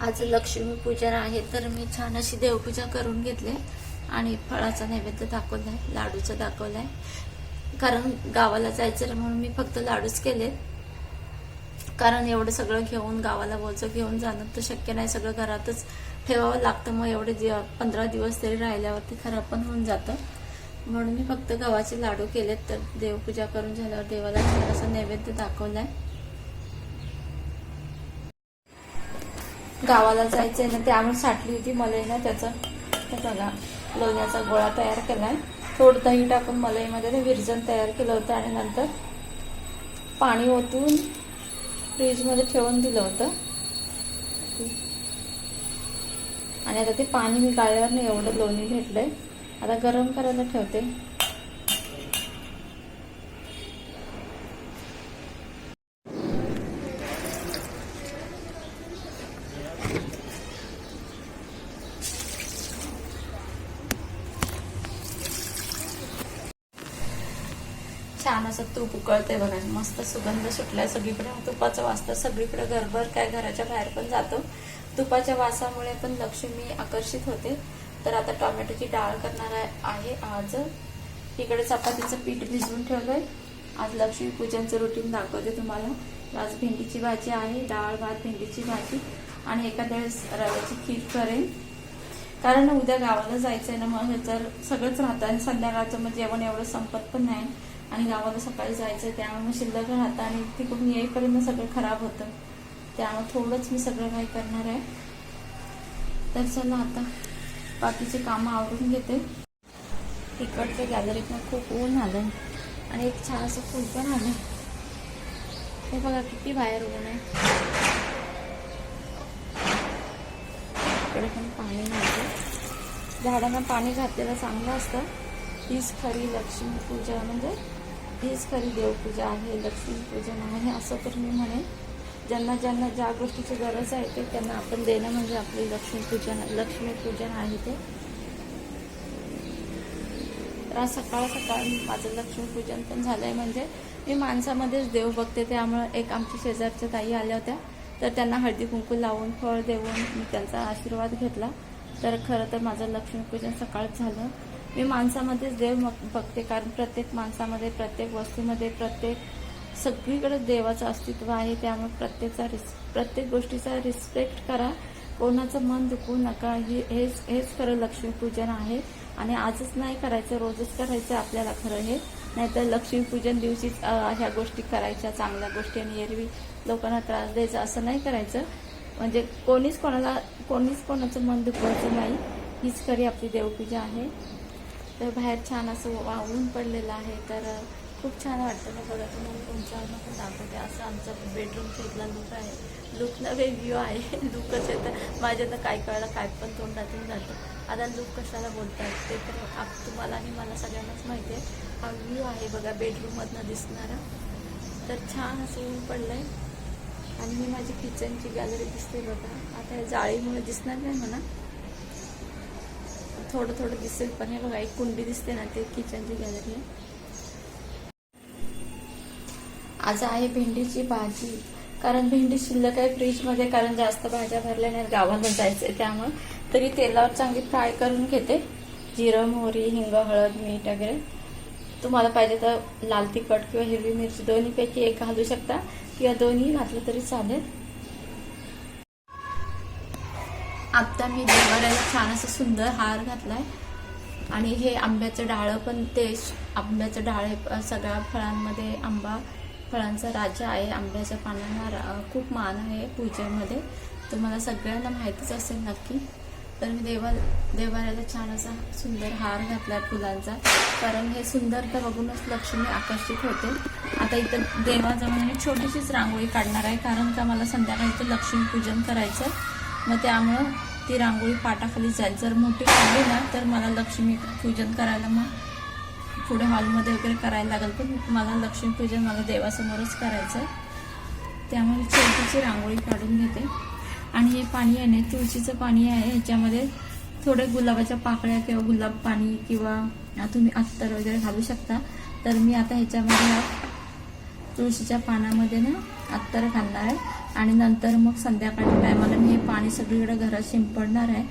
आज लक्ष्मीपूजन आहे तर मी छान अशी देवपूजा करून घेतली. आणि फळाचा नैवेद्य दाखवलाय लाडूचा दाखवलाय. कारण गावाला जायचं म्हणून मी फक्त लाडूच केले. कारण एवढं सगळं घेऊन गावाला बोलचं घेऊन जाणं तर शक्य नाही. सगळं घरातच ठेवावं लागतं. मग एवढे दिव पंधरा दिवस तरी राहिल्यावरती खराब पण होऊन जातं. म्हणून मी फक्त गव्हाचे लाडू केलेत. तर देवपूजा करून झाल्यावर देवाला छान असं नैवेद्य दाखवलाय. गावाला जायचंय ना त्यामुळे साठली होती मलाई ना त्याचा हे बघा लोण्याचा गोळा तयार केलाय. थोडं दही टाकून मलईमध्ये ते विरजन तयार केलं होतं आणि नंतर पाणी ओतून फ्रीजमध्ये ठेवून दिलं होतं. आणि आता ते पाणी मी गाळल्यावर एवढं लोणी भेटलंय. आता गरम करायला ठेवते. छान असं तूप उकळते बघा. मस्त सुगंध सुटलाय सगळीकडे. तुपाचा वास तर सगळीकडे घरभर काय घराच्या बाहेर पण जातो. तुपाच्या वासामुळे पण लक्ष्मी आकर्षित होते. तर आता टोमॅटोची डाळ करणार आहे आज. इकडे चपातीचं पीठ भिजवून ठेवलंय. आज लक्ष्मी पूजनचं रुटीन दाखवते तुम्हाला. आज भेंडीची भाजी आहे. डाळ भात भेंडीची भाजी. आणि एखाद्या वेळेस रव्याची खीर करेन. कारण उद्या गावाला जायचंय ना मग जर सगळंच राहतं आणि संध्याकाळचं मग जेवण एवढं संपत पण नाही. आणि गावाला सकाळी जायचंय त्यामुळे मग शिल्लक राहतं आणि तिकडून येईपर्यंत सगळं खराब होतं. त्यामुळे थोडंच मी सगळं काही करणार आहे. तर चला आता बाकीचे कामं आवरून घेते. इकडच्या गॅलरीतनं खूप ऊन आलं आणि एक छान असं फुल पण आलं हे बघा किती बाहेर ऊन आहे. इकडे पण पाणी नव्हतं. झाडांना पाणी घातलेलं चांगलं असतं. हीच खरी लक्ष्मी पूजा म्हणजे हीच खरी देवपूजा आहे. लक्ष्मी पूजन आहे असं तर मी म्हणेन. ज्यांना ज्यांना ज्या गोष्टीची गरज आहे ते त्यांना आपण देणं म्हणजे आपली लक्ष्मी पूजन लक्ष्मी पूजन आहे ते. तर आज सकाळ सकाळ माझं लक्ष्मीपूजन पण झालंय. म्हणजे मी माणसामध्येच देव बघते त्यामुळं एक आमची शेजारच्या ताई आल्या होत्या. तर त्यांना हळदी कुंकू लावून फळ देऊन मी त्यांचा आशीर्वाद घेतला. तर खरं तर माझं लक्ष्मीपूजन सकाळच झालं. मी माणसामध्येच देव मग बघते कारण प्रत्येक माणसामध्ये प्रत्येक वस्तूमध्ये प्रत्येक सगळीकडे देवाचं अस्तित्व आहे. त्यामुळे प्रत्येकचा रिस प्रत्येक गोष्टीचा रिस्पेक्ट करा. कोणाचं मन दुखवू नका. हे हेच हेच खरं लक्ष्मीपूजन आहे. आणि आजच नाही करायचं रोजच करायचं आपल्याला खरं हे. नाहीतर लक्ष्मीपूजन दिवशीच ह्या गोष्टी करायच्या चांगल्या गोष्टी आणि एरवी लोकांना त्रास द्यायचा असं नाही करायचं. म्हणजे कोणीच कोणाला कोणीच कोणाचं मन दुखवायचं नाही. हीच खरी आपली देवपूजा आहे. तर बाहेर छान असं वाळून पडलेलं आहे. तर खूप छान वाटतं ना बघा तुम्हाला तुमच्या पण दाखवते. असं आमचं बेडरूमचा इथला लुक आहे. लुक नवे व्ह्यू आहे. लुकच येतं माझ्या तर काय कळलं काय पण तोंडातून जातं. आता लुक कशाला बोलतात ते तर आप तुम्हाला आणि मला सगळ्यांनाच माहिती आहे. हा व्ह्यू आहे बघा बेडरूममधनं दिसणारा. तर छान असं ऊन पडलंय. आणि मी माझी किचनची गॅलरी दिसते बघा. आता या जाळीमुळे दिसणार नाही म्हणा. थोडं थोडं दिसेल पण हे बघा एक कुंडी दिसते ना ते किचनची गॅलरी आहे. आज आहे भेंडीची भाजी. कारण भेंडी शिल्लक आहे फ्रीजमध्ये कारण जास्त भाज्या भरल्या नाहीत गावाला जायचंय त्यामुळं. तरी तेलावर चांगली फ्राय करून घेते. जिरं मोहरी हिंग हळद मीठ वगैरे. तुम्हाला पाहिजे तर लाल तिखट किंवा हिरवी मिरची दोन्हीपैकी एक घालू शकता. किंवा दोन्ही घातलं तरी चालेल. आता मी देवाऱ्याला छान असं सुंदर हार घातलाय. आणि हे आंब्याचं डाळं पण ते आंब्याचं डाळ हे सगळ्या फळांमध्ये आंबा फळांचा राजा आहे. आंब्याच्या पानांना रा- खूप मान आहे पूजेमध्ये. तुम्हाला सगळ्यांना माहितीच असेल नक्की. तर मी देवा देवाऱ्याला छान असा सुंदर हार घातला फुलांचा. कारण हे सुंदरता बघूनच लक्ष्मी आकर्षित होते. आता इथं देवाजवळ मी छोटीशीच रांगोळी काढणार आहे. कारण का मला संध्याकाळी इथं लक्ष्मी पूजन करायचं मग त्यामुळं ती रांगोळी पाटाखाली जाईल. जर मोठी काढली ना तर मला लक्ष्मी पूजन करायला मग पुढे हॉलमध्ये वगैरे करायला लागेल. पण मला लक्ष्मीपूजन मला देवासमोरच करायचं आहे त्यामुळे मी छोटीशी रांगोळी काढून घेते. आणि हे पाणी आहे ना तुळशीचं पाणी आहे ह्याच्यामध्ये थोडे गुलाबाच्या पाकळ्या किंवा गुलाब पाणी किंवा तुम्ही अत्तर वगैरे घालू शकता. तर मी आता ह्याच्यामध्ये तुळशीच्या पानामध्ये ना अत्तर घालणार आहे. आणि नंतर मग संध्याकाळच्या टायमाला मी हे पाणी सगळीकडे घरात शिंपडणार आहे.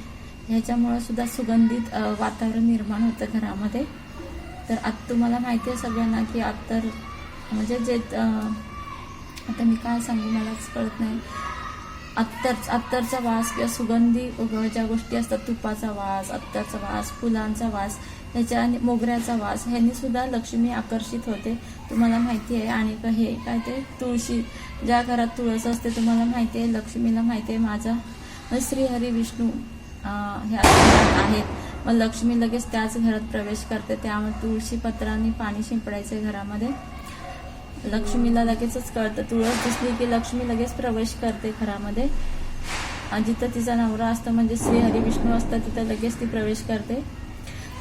ह्याच्यामुळं सुद्धा सुगंधित वातावरण निर्माण होतं घरामध्ये. तर आता तुम्हाला माहिती आहे सगळ्यांना की अत्तर म्हणजे जे आता मी काय सांगू मलाच कळत नाही. अत्तर अत्तरचा वास किंवा सुगंधी ज्या गोष्टी असतात तुपाचा वास अत्तरचा वास फुलांचा वास ह्याच्या आणि मोगऱ्याचा वास ह्यांनी सुद्धा लक्ष्मी आकर्षित होते. तुम्हाला माहिती आहे आणि क- हे काय ते? तुळशी. ज्या घरात तुळस असते तुम्हाला माहिती आहे लक्ष्मीला माहिती आहे माझा श्रीहरी श्री हरी विष्णू ह्या आहेत. मग लक्ष्मी लगेच त्याच घरात प्रवेश करते. त्यामुळे तुळशी पत्रांनी पाणी शिंपडायचं घरामध्ये. लक्ष्मीला लगेचच कळतं. तुळस दिसली की लक्ष्मी लगेच प्रवेश करते घरामध्ये. जिथं तिचा नवरा असतो म्हणजे श्री हरी विष्णू असतं तिथं लगेच ती प्रवेश करते.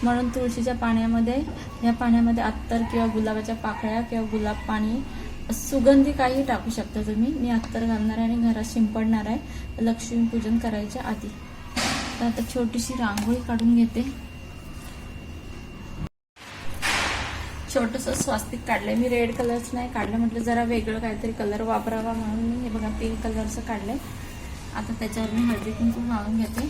म्हणून तुळशीच्या पाण्यामध्ये या पाण्यामध्ये अत्तर किंवा गुलाबाच्या पाकळ्या किंवा गुलाब पाणी सुगंधी काही टाकू शकता तुम्ही. मी अत्तर घालणार आहे आणि घरात शिंपडणार आहे. लक्ष्मी पूजन करायच्या आधी. तर आता छोटीशी रांगोळी काढून घेते. छोटस स्वास्तिक काढलंय. मी रेड कलरच नाही काढलं. म्हटलं जरा वेगळं काहीतरी कलर वापरावा म्हणून मी हे बघा पिंक कलरचं काढलंय आता त्याच्यावर मी हळदी कुंकू घालून घेते.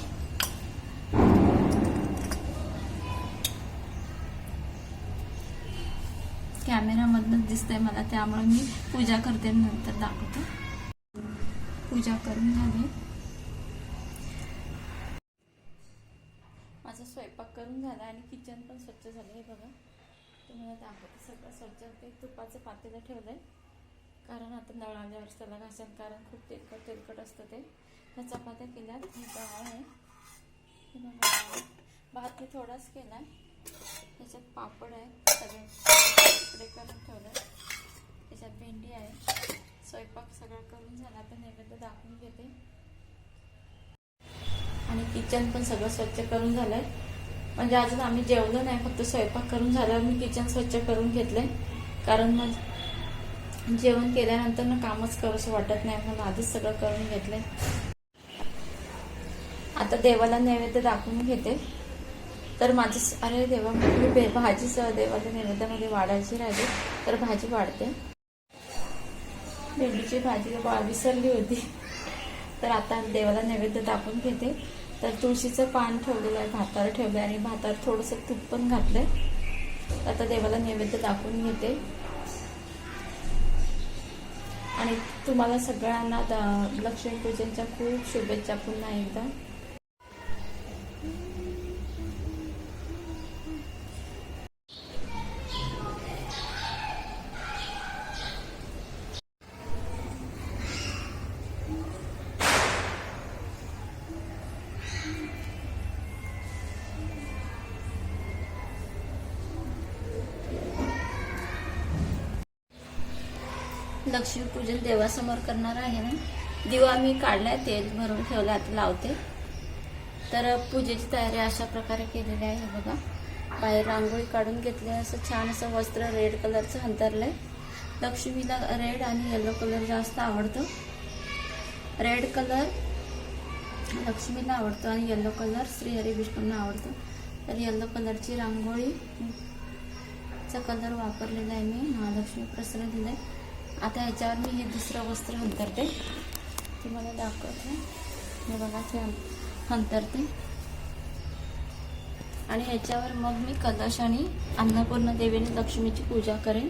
कॅमेरामधनच दिसतंय मला त्यामुळे मी पूजा करते नंतर दाखवते. पूजा करून झाली. माझा स्वयंपाक करून झाला आणि किचन पण स्वच्छ झालं हे बघा. तुम्हाला दाखवते. सगळं स्वच्छ ते तुपाचं पातेलं ठेवलंय. कारण आता नळ आल्यावर त्याला घासन कारण खूप तेलकट तेलकट असतं ते. ह्या चपात्या केल्यात. डाळ आहे भात मी थोडाच केलाय. त्याच्यात पापड आहे सगळे इकडे करून ठेवलं त्याच्यात भेंडी आहे. स्वयंपाक सगळं करून झाला. आता नैवेद्य दाखवून घेते. आणि किचन पण सगळं स्वच्छ करून झालंय. म्हणजे अजून आम्ही जेवलो नाही फक्त स्वयंपाक करून झाल्यावर मी किचन स्वच्छ करून घेतलंय. कारण मग जेवण केल्यानंतर ना कामच करूसं वाटत नाही म्हणून आधीच सगळं करून घेतलंय. आता देवाला नैवेद्य दाखवून घेते. तर माझी अरे देवा मी बे- भाजी देवाच्या नैवेद्यामध्ये वाढायची राहिली तर भाजी वाढते. भेंडीची भाजी विसरली होती. तर आता देवाला नैवेद्य दाखवून घेते. तर तुळशीचं पान ठेवलेलं आहे भातावर ठेवलं आणि भातावर थोडंसं तूप पण घातलंय. आता देवाला नैवेद्य दाखवून घेते. आणि तुम्हाला सगळ्यांना द- लक्ष्मीपूजनच्या खूप शुभेच्छा पुन्हा एकदा. लक्ष्मीपूजन देवासमोर करणार आहे ना? दिवा मी काढलाय तेल भरून ठेवला आता लावते. तर पूजेची तयारी अशा प्रकारे केलेली आहे बघा. बाहेर रांगोळी काढून घेतली असं छान असं वस्त्र रेड कलरचं अंतरलंय. लक्ष्मीला रेड आणि येलो कलर जास्त आवडतो. रेड कलर लक्ष्मीला आवडतो आणि येलो कलर श्रीहरी विष्णूंना आवडतो. तर येल्लो कलरची रांगोळी चा कलर वापरलेला आहे मी. महालक्ष्मी प्रसन्न दिलाय. आता ह्याच्यावर मी हे दुसरं वस्त्र हंतरते. तुम्हाला दाखवते. मी बघा ते अंतरते आणि ह्याच्यावर मग मी कलश आणि अन्नपूर्ण देवीने लक्ष्मीची पूजा करेन.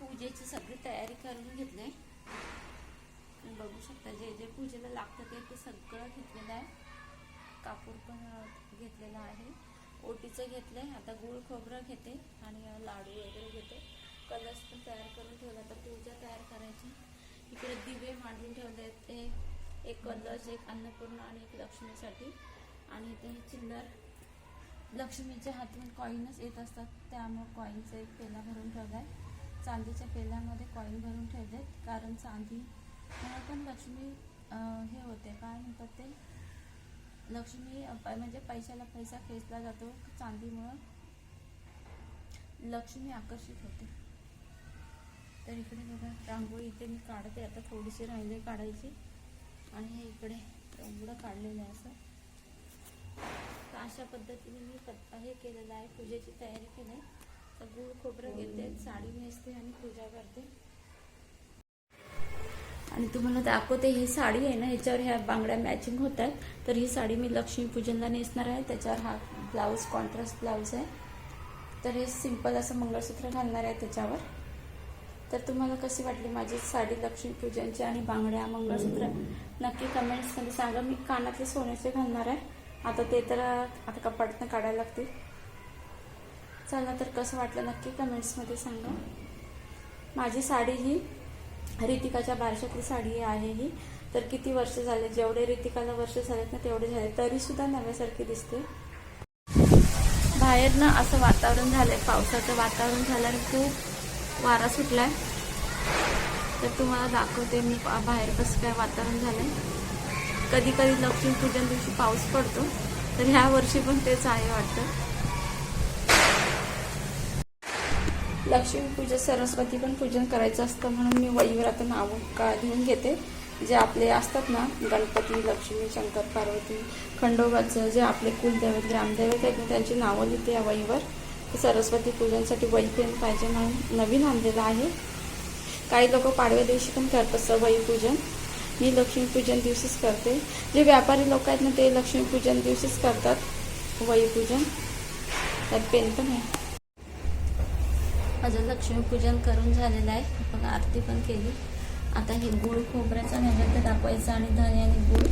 पूजेची सगळी तयारी करून घेतली. बघू शकता जे जे पूजेला लागतं ते ते सगळं घेतलेलं आहे. कापूर पण घेतलेला आहे. ओटीचं घेतलंय. आता गुळ खोबरं घेते आणि लाडू वगैरे घेते. कलर्स पण तयार करून ठेवला. तर पूजा तयार करायची. इकडे दिवे मांडून ठेवले आहेत ते. एक कलर्स एक अन्नपूर्ण आणि एक लक्ष्मीसाठी. आणि इथे हे चिल्लर. लक्ष्मीच्या हातून कॉईनच येत असतात. त्यामुळे कॉईनचा एक पेला भरून ठेवला आहे चांदीच्या पेल्यामध्ये कॉईन भरून ठेवलेत. कारण चांदी पण लक्ष्मी हे होते. काय म्हणतात ते? लक्ष्मी प- म्हणजे पैशाला पैसा खेचला जातो चांदीमुळं. लक्ष्मी आकर्षित होते. तर इकडे बघा रांगोळी इथे मी काढते. आता थोडीशी राहिले काढायची. आणि हे इकडे रांगोळं काढलेलं आहे असं. तर अशा पद्धतीने मी पद- हे केलेलं आहे. पूजेची तयारी केली तर गुळ खोबरं घेते साडी नेसते आणि पूजा करते. आणि तुम्हाला दाखवते ही साडी आहे ना ह्याच्यावर ह्या बांगड्या मॅचिंग होत आहेत तर ही साडी मी लक्ष्मीपूजनला नेसणार आहे. त्याच्यावर हा ब्लाऊज कॉन्ट्रास्ट ब्लाऊज आहे. तर हे सिंपल असं मंगळसूत्र घालणार आहे त्याच्यावर. तर तुम्हाला कशी वाटली माझी साडी लक्ष्मीपूजनची आणि बांगड्या मंगळसूत्र? नक्की कमेंट्समध्ये सांगा. मी कानातले सोन्याचे घालणार आहे. आता ते तर आता कपाटनं काढायला लागतील. चला तर कसं वाटलं नक्की कमेंट्समध्ये सांगा. माझी साडी ही रितिकाच्या बारशातली साडी आहे ही. तर किती वर्ष झाले? जेवढे रितिकाला वर्ष झालेत ना तेवढे झाले. तरी सुद्धा नव्यासारखी दिसते. बाहेर ना असं वातावरण झालंय पावसाचं वातावरण झालं आणि खूप वारा सुटलाय. तर तुम्हाला दाखवते मी बाहेर कसं काय वातावरण झालंय. कधी कधी लक्ष्मीपूजन दिवशी पाऊस पडतो तर ह्या वर्षी पण तेच आहे वाटतं. लक्ष्मीपूजा सरस्वती पण पूजन करायचं असतं म्हणून मी वहीवर आता नावं का लिहून घेते. जे आपले असतात ना गणपती लक्ष्मी शंकर पार्वती खंडोबाचं जे आपले कुलदैवत ग्रामदैवत आहेत ना त्यांची नावं लिहिते या वहीवर. सरस्वती पूजनसाठी वही पेन पाहिजे म्हणून नवीन आणलेलं आहे. काही लोक पाडव्या दिवशी पण करतात सर वहीपूजन मी लक्ष्मीपूजन दिवशीच करते. जे व्यापारी लोक आहेत ना ते लक्ष्मीपूजन दिवशीच करतात वहीपूजन त्यात पेन पण आहे. माझं लक्ष्मीपूजन करून झालेलं आहे. मग आरती पण केली. आता हे गुळ खोबऱ्याचा नैवेद्य दाखवायचा आणि धने आणि गुळ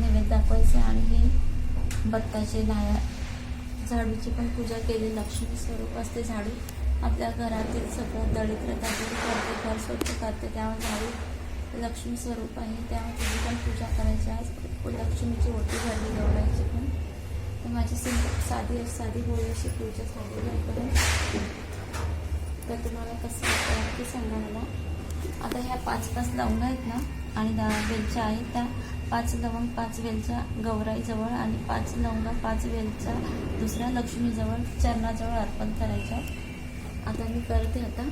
नैवेद्य दाखवायचं आणि हे बत्ताचे लाया झाडूची पण पूजा केली. लक्ष्मी स्वरूप असते झाडू. आपल्या घरातील सगळं दळिद्रता दूर करते घर स्वच्छ करते. त्यामुळे झाडू. लक्ष्मी स्वरूप आहे. त्यामुळे तुझी पण पूजा करायची. आज लक्ष्मीची ओटी झाली गवडायची पण. माझी सिंप साधी साधी होळी अशी पूजा झालेली आहे. करून तर तुम्हाला कसं वाटतं नक्की सांगा मला. आता ह्या पाच पाच लवंग आहेत ना आणि दहा वेलच्या आहेत त्या पाच लवंग पाच वेलच्या गौराईजवळ आणि पाच लवंग पाच वेलच्या दुसऱ्या लक्ष्मीजवळ चरणाजवळ अर्पण करायच्या आता मी करते आता.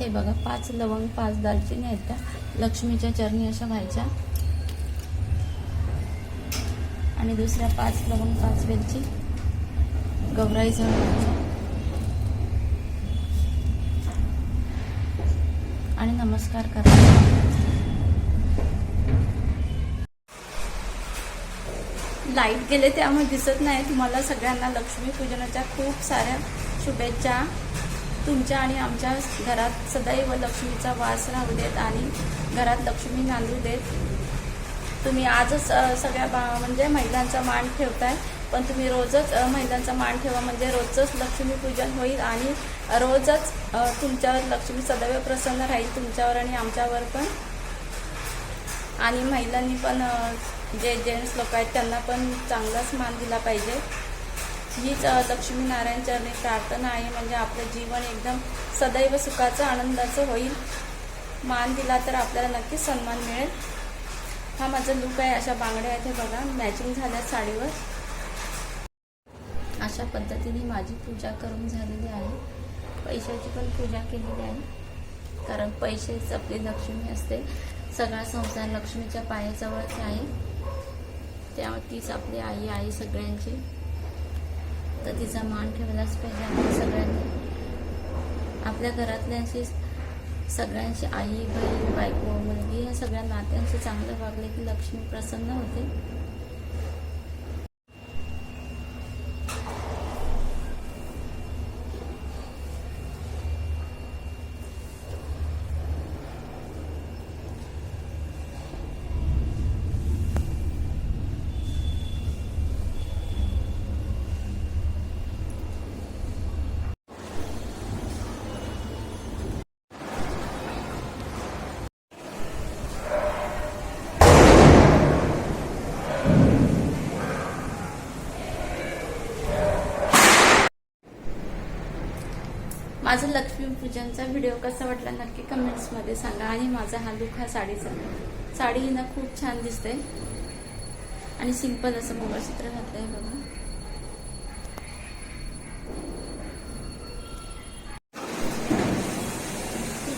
हे बघा पाच लवंग पाच दालचिनी आहेत त्या. लक्ष्मीच्या चरणी अशा व्हायच्या. आणि दुसऱ्या पाच लवंग पाच वेलची गौराई आणि नमस्कार करा. लाइट गेले त्यामुळे दिसत नाही. तुम्हाला सगळ्यांना लक्ष्मीपूजनाच्या खूप साऱ्या शुभेच्छा. तुमच्या आणि आमच्या घरात सदैव लक्ष्मीचा वास राहू देत आणि घरात लक्ष्मी नांदू देत. तुम्ही आजच सगळ्या बा म्हणजे महिलांचा मान ठेवताय. पण तुम्ही रोजच महिलांचा मान ठेवा म्हणजे रोजच लक्ष्मीपूजन होईल आणि रोजच तुमच्यावर लक्ष्मी सदैव प्रसन्न राहील तुमच्यावर आणि आमच्यावर पण. आणि महिलांनी पण जे जेंट्स लोक आहेत त्यांना पण चांगलाच मान दिला पाहिजे. हीच लक्ष्मीनारायण चरणी प्रार्थना आहे म्हणजे आपलं जीवन एकदम सदैव सुखाचं आनंदाचं होईल. मान दिला तर आपल्याला नक्कीच सन्मान मिळेल. हा माझा लुक आहे अशा बांगड्या आहेत हे बघा. मॅचिंग झाल्या साडीवर. अशा पद्धतीने माझी पूजा करून झालेली आहे. पैशाची पण पूजा केलेली आहे. कारण पैसेच आपली लक्ष्मी असते. सगळा संसार लक्ष्मीच्या पायाजवळच आहे. त्या तीच आपली आई आहे सगळ्यांची. तर तिचा मान ठेवलाच पाहिजे आपण सगळ्यांनी. आपल्या घरातल्यांशी सगळ्यांशी आई बहीण बायको मुलगी या सगळ्या नात्यांशी चांगलं वागले की लक्ष्मी प्रसन्न होते. माझं लक्ष्मीपूजनचा व्हिडिओ कसा वाटला नक्की कमेंट्समध्ये सांगा. आणि माझा हा लुक हा साडीचा साडी ही ना खूप छान दिसते आणि सिंपल असं मंगळसूत्र घातलंय बघा.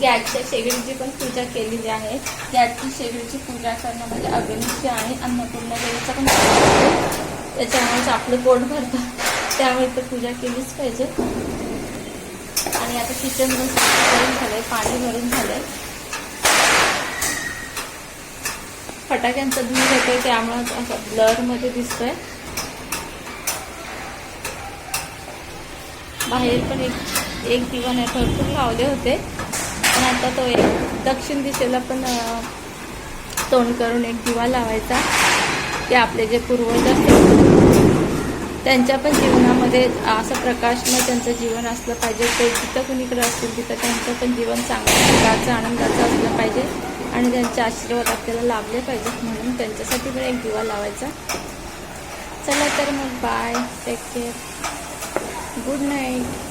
गॅसच्या शेगडीची पण पूजा केलेली आहे. गॅसची शेगडीची पूजा करणं म्हणजे अग्निची आहे अन्नपूर्ण देवीचं पण त्याच्यामुळेच आपलं पोट भरतं. त्यामुळे तर पूजा केलीच पाहिजे. आणि आता किचन रूम करून झालंय पाणी भरून झालंय. फटाक्यांचं धूर येतोय त्यामुळं असं ब्लरमध्ये दिसतोय. बाहेर पण एक एक दिवा भरपूर लावले होते. पण आता तो एक दक्षिण दिशेला पण तोंड करून एक दिवा लावायचा. ते आपले जे पूर्वज असतात त्यांच्या पण जीवनामध्ये असं प्रकाशमय त्यांचं जीवन असलं पाहिजे. ते जिथं कुणीकडे असतील तिथं त्यांचं पण जीवन चांगल्या प्रकारचं आनंदाचं असलं पाहिजे. आणि त्यांचे आशीर्वाद आपल्याला लाभले पाहिजेत म्हणून त्यांच्यासाठी पण एक दिवा लावायचा. चला तर मग bye take care good night